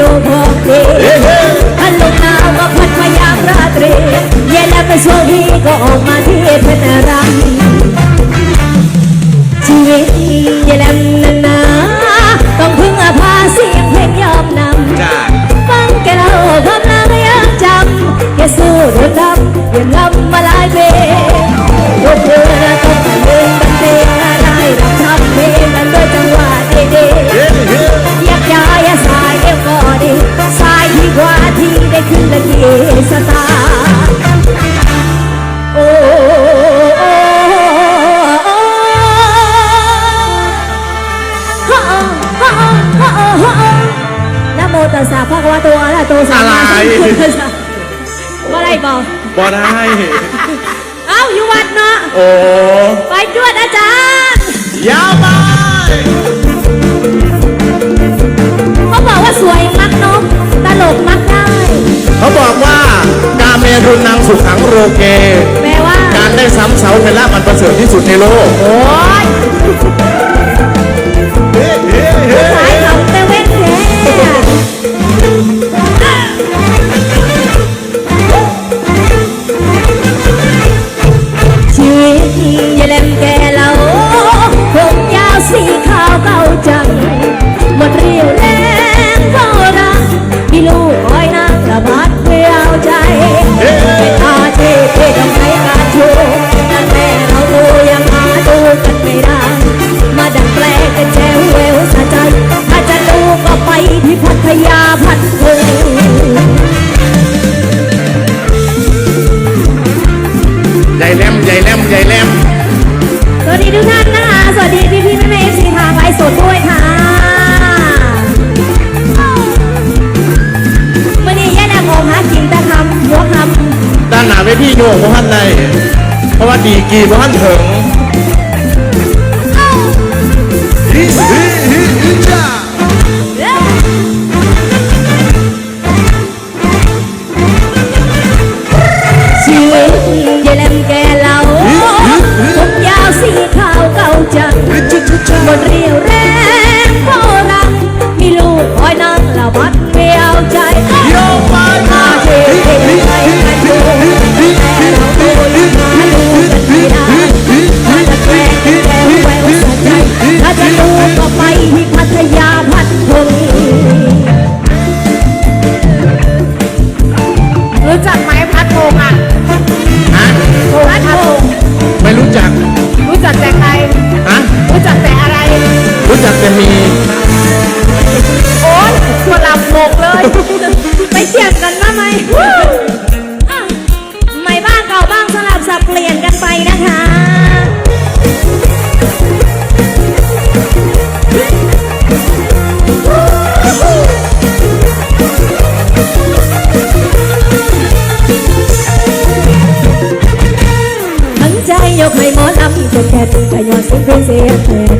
ดูพอกเลยฮัลโหลหนาวก็พัดมายามราตรีเย็นแล้วเป็นโชคดีก็ออกมาที่เพนรรำชีวิตูสาลายบ่ได้บ่บ่ได้ เอ้าอยู่วัดเนาะ โอ้ ไปด้วยอาจารย์ยาวไปเขาบอกว่าสวยมักนกตลกมักได้ เขาบอกว่าการเมรุนนางสุขังโรเก แปลว่า การได้ซ้ำเสาเป็นลามันประเสริฐที่สุดในโลก โอ้ย Yeah. พี่โยกบ่หันในเพราะว่าดีกีบ่หันถึง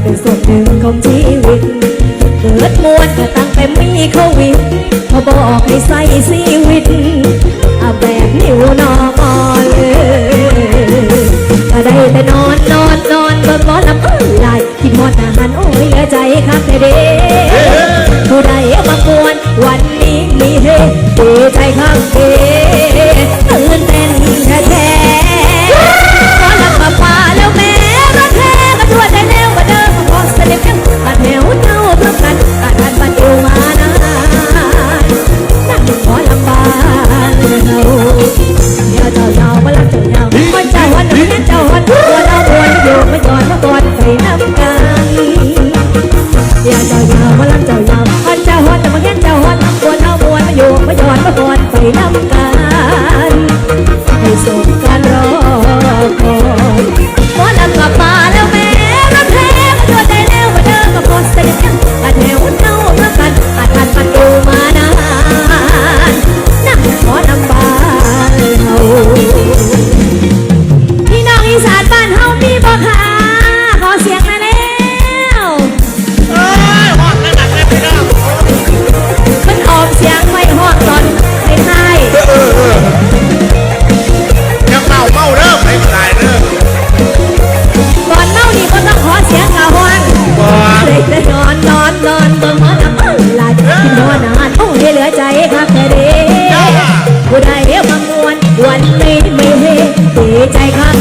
เป็นส่วนหนึ่งของชีวิต เกิดมวนแต่ตั้งแต่มีโควิดพอบอกให้ใส่ชีวิตอาแบบนิวนอนเลยก็ได้แต่นอนนอนนอนก็ร้อนลำเมื่อไรกินหมดอาหารโอ้ยลืใจครับเด้ผู้ใดมากวนวันนี้มีเฮดีใจ มาทำมันลายกินนอนนานโอ้ยเหลือใจคักแค่เด้กูได้เรียกคนวณวันนี้ไม่เฮใจคัก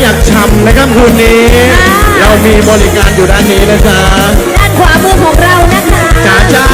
อยากชำนะครับคืนนี้ เรามีบริการอยู่ด้านนี้นะจ๊ะด้านขวามือของเรานะคะจ้าจ้า